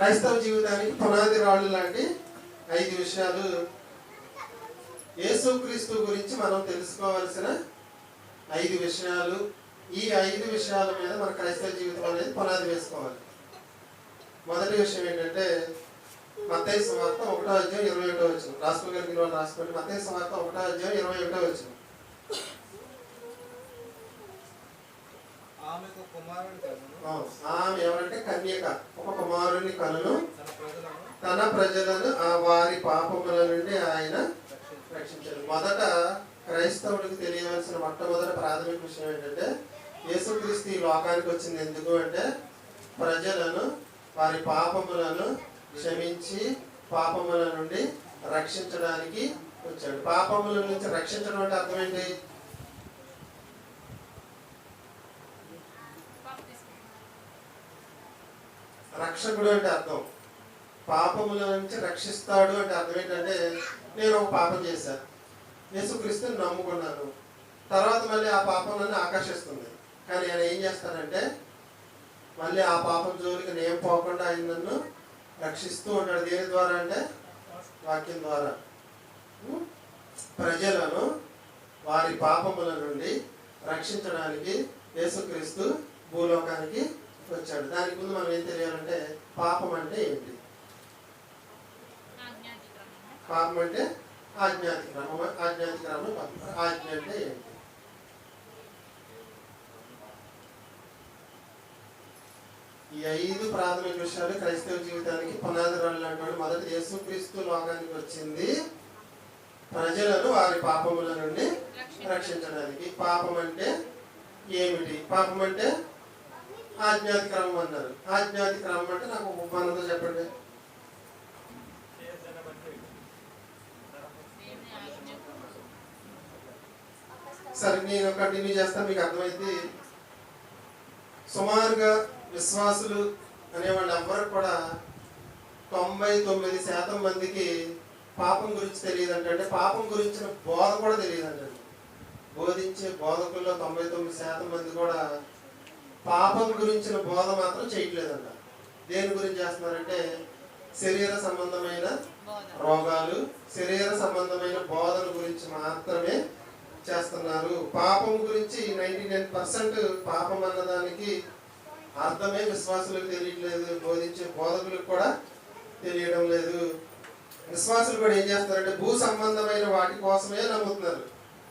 క్రైస్తవ జీవితానికి పునాది రాళ్ళు లాంటి ఐదు విషయాలు యేసుక్రీస్తు గురించి మనం తెలుసుకోవాల్సిన ఐదు విషయాలు. ఈ ఐదు విషయాల మీద మన క్రైస్తవ జీవితం అనేది పునాది వేసుకోవాలి. మొదటి విషయం ఏంటంటే మత్తయి సమార్థం ఒకటో అధ్యాయం ఇరవై ఒకటో వచ్చిన రాసుకోగలిగిన వాళ్ళు రాసుకోండి. మత్తయి సమార్థం ఒకటో అధ్యాయం ఇరవై ఒకటో వచ్చిన ఆమె ఎవరంటే కన్యక. ఒక కుమారుని కనును తన ప్రజలను ఆ వారి పాపముల నుండి ఆయన రక్షించు రక్షించాడు. మొదట క్రైస్తవుడికి తెలియవలసిన మొట్టమొదటి ప్రాథమిక విషయం ఏంటంటే యేసుక్రీస్తు ఈ లోకానికి వచ్చింది ఎందుకు అంటే ప్రజలను వారి పాపములను క్షమించి పాపముల నుండి రక్షించడానికి వచ్చాడు. పాపముల నుంచి రక్షించడం అంటే అర్థం ఏంటి? రక్షకుడు అంటే అర్థం. పాపముల నుంచి రక్షిస్తాడు అంటే అర్థం ఏంటంటే నేను ఒక పాపం చేశాను. యేసుక్రీస్తుని నమ్ముకున్నాను. తర్వాత మళ్ళీ ఆ పాపం నన్ను ఆకర్షిస్తుంది. కానీ ఆయన ఏం చేస్తానంటే మళ్ళీ ఆ పాపం జోలికి నేను పోకుండా ఆయన నన్ను రక్షిస్తూ ఉంటాడు. దేని ద్వారా అంటే వాక్యం ద్వారా. ప్రజలను వారి పాపముల నుండి రక్షించడానికి యేసుక్రీస్తు భూలోకానికి వచ్చాడు దానికి ముందు మనం ఏం తెలియాలంటే పాపం అంటే ఏంటి? పాపం అంటే ఆజ్ఞాతిక్రమం. ఆజ్ఞాతిక్రమం ఆజ్ఞ అంటే ఏంటి? ఈ ఐదు ప్రాథమిక విషయాలు క్రైస్తవ జీవితానికి పునాది రాళ్ళు మొదటి యేసుక్రీస్తు లోకానికి వచ్చింది. ప్రజలను వారి పాపముల నుండి రక్షించడానికి. పాపం అంటే ఏమిటి? పాపం అంటే ఆజ్ఞాతి క్రమం అన్నారు. ఆజ్ఞాతి క్రమం అంటే నాకు ఒక ఉపమానంతో చెప్పండి. సరే నేను కంటిన్యూ చేస్తాను మీకు అర్థమైంది సుమారుగా విశ్వాసులు అనేవాళ్ళు ఎవ్వరు కూడా తొంభై తొమ్మిది శాతం మందికి పాపం గురించి తెలియదంట. అంటే పాపం గురించిన బోధ కూడా తెలియదంట. బోధించే బోధకుల్లో తొంభై తొమ్మిది శాతం మంది కూడా పాపం గురించిన బోధ మాత్రం చేయట్లేదంట. దేని గురించి చేస్తున్నారంటే శరీర సంబంధమైన రోగాలు శరీర సంబంధమైన బోధన గురించి మాత్రమే చేస్తున్నారు. పాపం గురించి నైంటీ నైన్ పర్సెంట్ పాపం అన్నదానికి అర్థమే విశ్వాసులకు తెలియట్లేదు. బోధించే బోధకులకు కూడా తెలియడం లేదు. విశ్వాసులు కూడా ఏం చేస్తారంటే భూ సంబంధమైన వాటి కోసమే నమ్ముతున్నారు.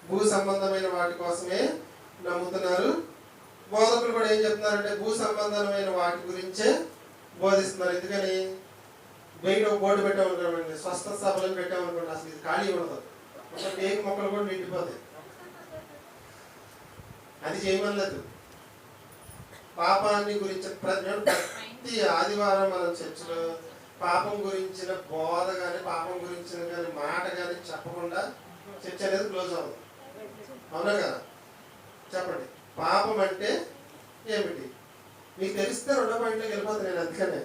భూ సంబంధమైన వాటి కోసమే నమ్ముతున్నారు. బోధకులు కూడా ఏం చెప్తున్నారంటే భూ సంబంధమైన వాటి గురించే బోధిస్తున్నారు. ఎందుకని? బయట బోర్డు పెట్టామనుకోండి స్వస్థ సభలను పెట్టామనుకోండి అసలు ఇది ఖాళీ ఉండదు. ఒక టేకు మొక్కలు కూడా నిండిపోతాయి. అది చేయమనలేదు. పాపాన్ని గురించి ప్రతి ఆదివారం మనం చర్చలో పాపం గురించిన బోధ కానీ పాపం గురించిన కానీ మాట కానీ చెప్పకుండా చర్చ అనేది క్లోజ్ అవ్వదు. అవునా కదా? చెప్పండి. పాపం అంటే ఏమిటి? మీకు తెలిస్తే రెండో పాయింట్లోకి వెళ్ళిపోతుంది నేను అందుకనే.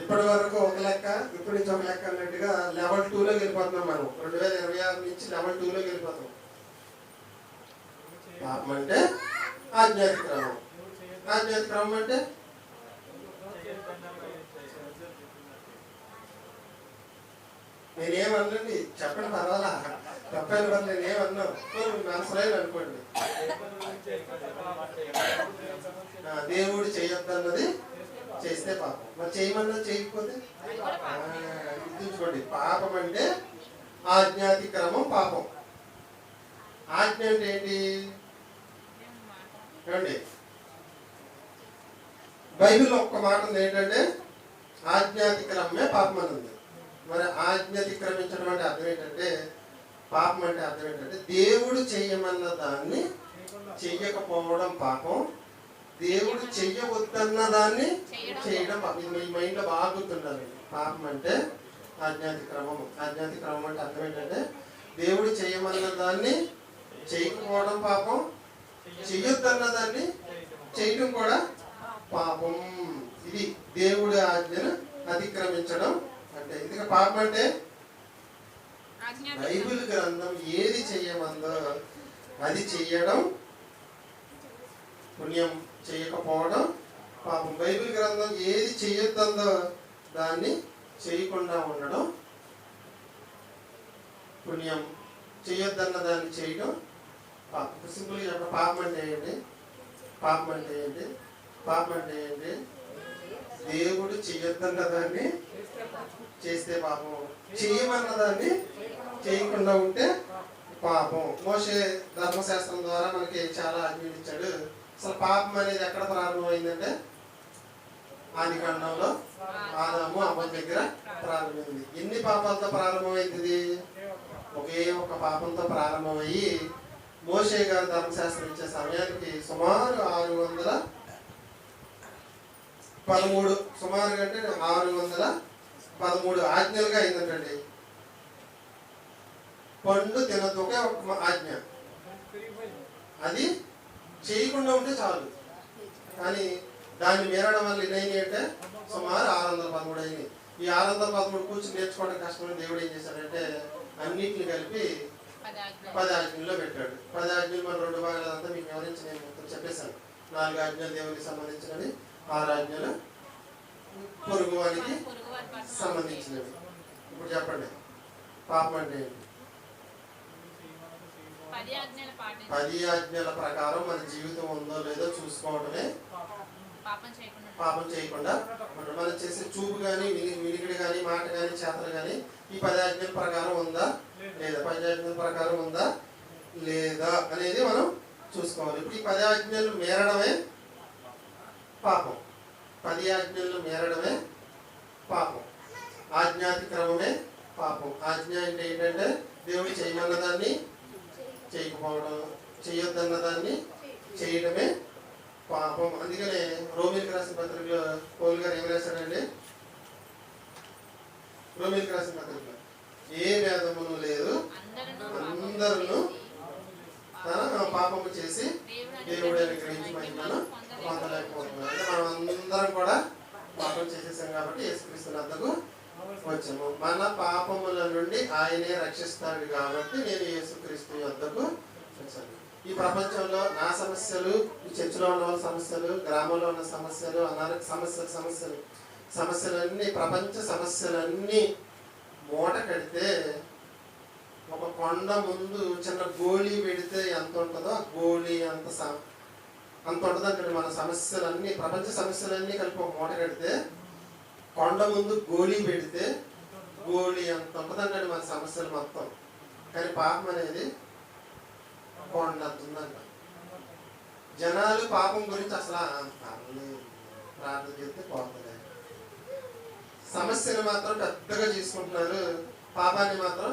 ఇప్పటి వరకు ఒక లెక్క ఇప్పటి నుంచి ఒక లెక్క అన్నట్టుగా లెవెల్ టూలోకి వెళ్ళిపోతున్నాం మనం. రెండు వేల ఇరవై ఆరు నుంచి లెవెల్ టూలోకి వెళ్ళిపోతాం. పాపం అంటే ఆజ్ఞాతి క్రమం అంటే? నేనేమనండి చెప్పండి పర్వాలా తప్పని కూడా నేనేమన్నా మనసులైన అనుకోండి. దేవుడు చేయొద్దన్నది చేస్తే పాపం. మరి చేయమన్నా చేయకపోతే? గుర్తుంచుకోండి. పాపం అంటే ఆజ్ఞాతి క్రమం పాపం. ఆజ్ఞ అంటే ఏంటి? ఏమండి? బైబిల్లో ఒక్క మాట ఉంది ఏంటంటే ఆజ్ఞాతిక్రమమే పాపం అని ఉంది మరి ఆజ్ఞాతిక్రమించడం అంటే అర్థం ఏంటంటే పాపం అంటే అర్థం ఏంటంటే దేవుడు చెయ్యమన్న దాన్ని చెయ్యకపోవడం పాపం. దేవుడు చెయ్యవద్దన్న దాన్ని చేయడం పాపం. మీ మైండ్లో బాగా గుర్తుండాలి. పాపం అంటే ఆజ్ఞాతి క్రమం. ఆజ్ఞాతి క్రమం అంటే అర్థం ఏంటంటే దేవుడు చేయమన్న దాన్ని చేయకపోవడం పాపం. చెయ్యొద్దన్న దాన్ని చేయటం కూడా పాపం. ఇది దేవుడి ఆజ్ఞను అతిక్రమించడం అంటే. ఎందుకంటే పాపం అంటే బైబిల్ గ్రంథం ఏది చెయ్యమందో అది చెయ్యడం పుణ్యం చేయకపోవడం పాపం. బైబిల్ గ్రంథం ఏది చేయొద్దందో దాన్ని చేయకుండా ఉండడం పుణ్యం. చేయొద్దన్న దాన్ని చేయడం పాపం. సింపుల్గా చెప్పడం పాపం అంటే ఏంటి? పాపం అంటే ఏంటి? పాపం అంటే ఏంటి? దేవుడు చెయ్యొద్దన్న దాన్ని చేస్తే పాపం. చేయమన్న దాన్ని చేయకుండా ఉంటే పాపం. మోసే ధర్మశాస్త్రం ద్వారా మనకి చాలా ఆజ్ఞలు అసలు పాపం అనేది ఎక్కడ ప్రారంభమైందంటే ఆది కాండంలో ఆదాము అమ్మ దగ్గర ప్రారంభమైంది. ఎన్ని పాపాలతో ప్రారంభమైంది? ఒకే ఒక పాపంతో ప్రారంభమయ్యి మోషే గారు ధర్మశాస్త్రం ఇచ్చే సమయానికి సుమారు ఆరు వందల పదమూడు సుమారు అంటే ఆరు వందల పదమూడు ఆజ్ఞలుగా అయిందంటండి. పండు తినద్దు ఒకే ఒక ఆజ్ఞ. అది చేయకుండా ఉంటే చాలు. కానీ దాన్ని మీరడం వల్ల ఇదైంది అంటే సుమారు ఆరు వందల పదమూడు అయినాయి ఈ ఆరు వందల పదమూడు కూర్చుని నేర్చుకోవడం కష్టమని దేవుడు ఏం చేశాడంటే అన్నింటిని కలిపి పది ఆజ్ఞల్లో పెట్టాడు. పది ఆజ్ఞలు మన రెండు భాగాలంతా మీకు వివరించి నేను చెప్పేశాను. నాలుగు ఆజ్ఞలు దేవునికి సంబంధించినవి. ఆరు ఆజ్ఞలు పొరుగు వారికి సంబంధించినవి. ఇప్పుడు చెప్పండి. పాపం అంటే పది ఆజ్ఞలు ప్రకారం మన జీవితం ఉందో లేదో చూసుకోవడమే పాపం చేయకుండా. మనం చేసే చూపు కానీ వినికిడి కానీ మాట కానీ చేతలు కానీ ఈ పది ఆజ్ఞల ప్రకారం ఉందా లేదా? పది ఆజ్ఞల ప్రకారం ఉందా లేదా అనేది మనం చూసుకోవాలి. ఇప్పుడు ఈ పది ఆజ్ఞలు మేరడమే పాపం. పది ఆజ్ఞలను మేరడమే పాపం. ఆజ్ఞాతిక్రమమే పాపం. ఆజ్ఞ అంటే ఏంటంటే దేవుడు చేయమన్న దాన్ని చేయకపోవడం చేయొద్దన్న దాన్ని చేయడమే పాపం. అందుకనే రోమిల్కి రాసిన పత్రికలో పౌల్ గారు ఏం రాశారండి రోమిల్కి రాసిన పత్రికలో ఏ వేదమును లేదు అందరూ అందరూ తన పాపము చేసి దేవుడు అనుగ్రహించి మహిమను పొందలేకపోతున్నారు అంటే మనం అందరం కూడా పాపం చేసేసాం కాబట్టి యేసుక్రీస్తు వచ్చాము. మన పాపముల నుండి ఆయనే రక్షిస్తాడు కాబట్టి నేను యేసుక్రీస్తు వద్దకు వచ్చాను. ఈ ప్రపంచంలో నా సమస్యలు ఈ చర్చిలో ఉన్న వాళ్ళ సమస్యలు గ్రామంలో ఉన్న సమస్యలు అనారోగ్య సమస్యలు సమస్యలు సమస్యలన్నీ ప్రపంచ సమస్యలన్నీ మూట కడితే ఒక కొండ ముందు చిన్న గోళీ పెడితే ఎంత ఉంటుందో ఆ గోళీ అంత అంత ఉంటుంది మన సమస్యలన్నీ ప్రపంచ సమస్యలన్నీ కలిపి ఒక మూట కడితే కొండ ముందు గోళీ పెడితే గోళీ అంత ఉంటుందంటే మన సమస్యలు మొత్తం. కానీ పాపం అనేది కొండ అంత జనాలు పాపం గురించి అసలు ప్రార్థన చేస్తే పోతుంది సమస్యను మాత్రం పెద్దగా తీసుకుంటున్నారు. పాపాన్ని మాత్రం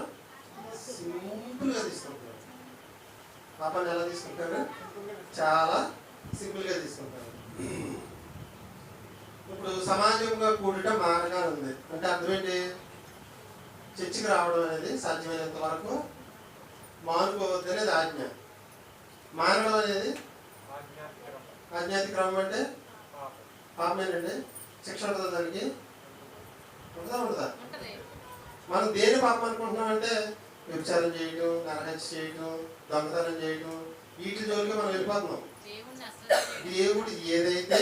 సింపుల్గా తీసుకుంటున్నారు. పాపాన్ని ఎలా తీసుకుంటారు? చాలా సింపుల్గా తీసుకుంటారు. ఇప్పుడు సమాజంగా కూడటం మానగా ఉంది అంటే అర్థం ఏంటి చర్చికి రావడం అనేది సాధ్యమైనంత వరకు మానుకోవద్దు అనేది ఆజ్ఞ. మానడం అనేది ఆజ్ఞాతిక్రమం అంటే పాపమేనండి శిక్ష ఉంటుందా దానికి? ఉంటుందా ఉంటుందా? ఉంటది. మనం దేని పాపం అనుకుంటున్నాం అంటే వ్యభిచారం చేయడం నరహత్య చేయడం దొంగతనం చేయడం వీటి జోలికి మనం వెళ్ళిపోతున్నాం. దేవుడు ఏదైతే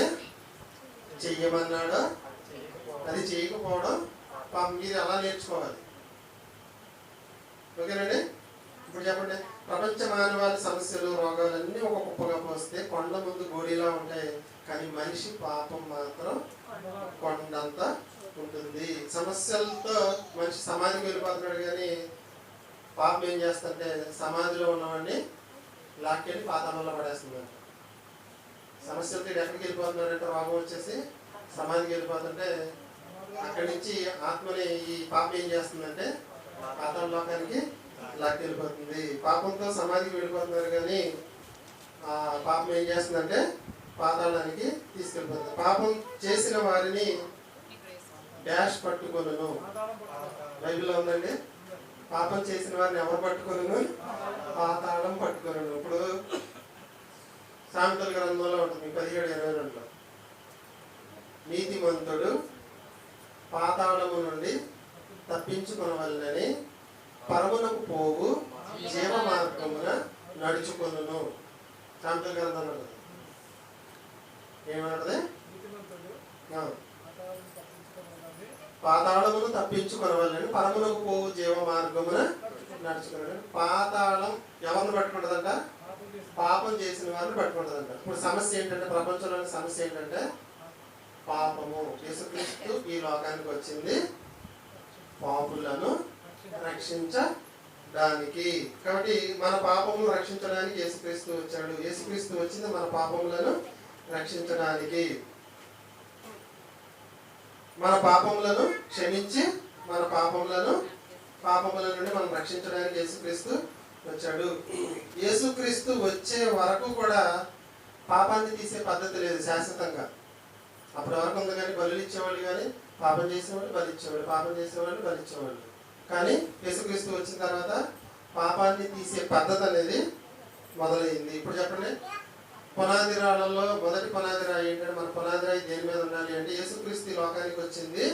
చెయ్యమన్నాడో అది చేయకపోవడం పాపం మీరు అలా నేర్చుకోవాలి? ఓకేనండి? ఇప్పుడు చెప్పండి. ప్రపంచ మానవాళి సమస్యలు రోగాలన్నీ ఒక కుప్పగా పోస్తే కొండ ముందు గోడీలా ఉంటాయి. కానీ మనిషి పాపం మాత్రం కొండంత ఉంటుంది. సమస్యలతో మనిషి సమాధికి వెళ్ళిపోతున్నాడు కానీ పాపం ఏం చేస్తుంటే సమాధిలో ఉన్నవాడిని లాక్కెళ్ళి పాతాళంలో పడేస్తున్నాడు. సమస్యలకి ఎక్కడికి వెళ్ళిపోతున్నారంటే రోగం వచ్చేసి సమాధికి వెళ్ళిపోతుంటే అక్కడి నుంచి ఆత్మని ఈ పాప ఏం చేస్తుందంటే పాతాళ లోకానికి లాక్కెళ్ళిపోతుంది పాపంతో సమాధికి వెళ్ళిపోతున్నారు కానీ ఆ పాపం ఏం చేస్తుందంటే పాతాళానికి తీసుకెళ్ళిపోతుంది. పాపం చేసిన వారిని డాష్ పట్టుకొనును. బైబిల్లో ఉందండి. పాపం చేసిన వారిని ఎవరు పట్టుకొనును? పాతాళం పట్టుకొనును. ఇప్పుడు సామెతల గ్రంథంలో ఉంటుంది పదిహేడు ఇరవై రెండులో. నీతిమంతుడు పాతాళము నుండి తప్పించుకొనవలనని పరమునకు పోవు జీవ మార్గమున నడుచుకొను సామెతల గ్రంథంలో ఉంటుంది. ఏమంటది? పాతాళమును తప్పించుకొనవాలని పరమునకు పోవు జీవ మార్గమున నడుచుకున్నాడు పాతాళం ఎవరిని పట్టుకుంటుందంట? పాపం చేసిన వారిని పట్టుకుంటుందంట ఇప్పుడు సమస్య ఏంటంటే ప్రపంచంలోని సమస్య ఏంటంటే పాపము. యేసుక్రీస్తు ఈ లోకానికి వచ్చింది. పాపులను రక్షించడానికి. కాబట్టి మన పాపములను రక్షించడానికి యేసుక్రీస్తు వచ్చాడు. యేసుక్రీస్తు వచ్చింది మన పాపములను రక్షించడానికి. మన పాపములను క్షమించి మన పాపములను పాపముల నుండి మనం రక్షించడానికి యేసుక్రీస్తు వచ్చాడు. యేసుక్రీస్తు వచ్చే వరకు కూడా పాపాన్ని తీసే పద్ధతి లేదు శాశ్వతంగా. అప్పటి వరకు ఉంది కానీ బలులు ఇచ్చేవాళ్ళు కానీ పాపం చేసేవాళ్ళు బలి ఇచ్చేవాళ్ళు పాపం చేసేవాళ్ళు బలి ఇచ్చేవాళ్ళు. కానీ యేసుక్రీస్తు వచ్చిన తర్వాత పాపాన్ని తీసే పద్ధతి అనేది మొదలైంది. ఇప్పుడు చెప్పండి. పునాది రాళ్ళలో మొదటి పునాది రాయి ఏంటంటే మన పునాది రాయి దేని మీద ఉండాలి అంటే యేసుక్రీస్తు లోకానికి వచ్చింది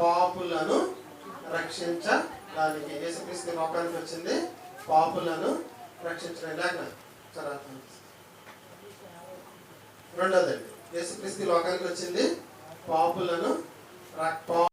పాపులను దానికి యేసుక్రీస్తు లోకానికి వచ్చింది. పాపులను రక్షించడం లేక చదువు రెండోదండి యేసుక్రీస్తు లోకానికి వచ్చింది. పాపులను పా-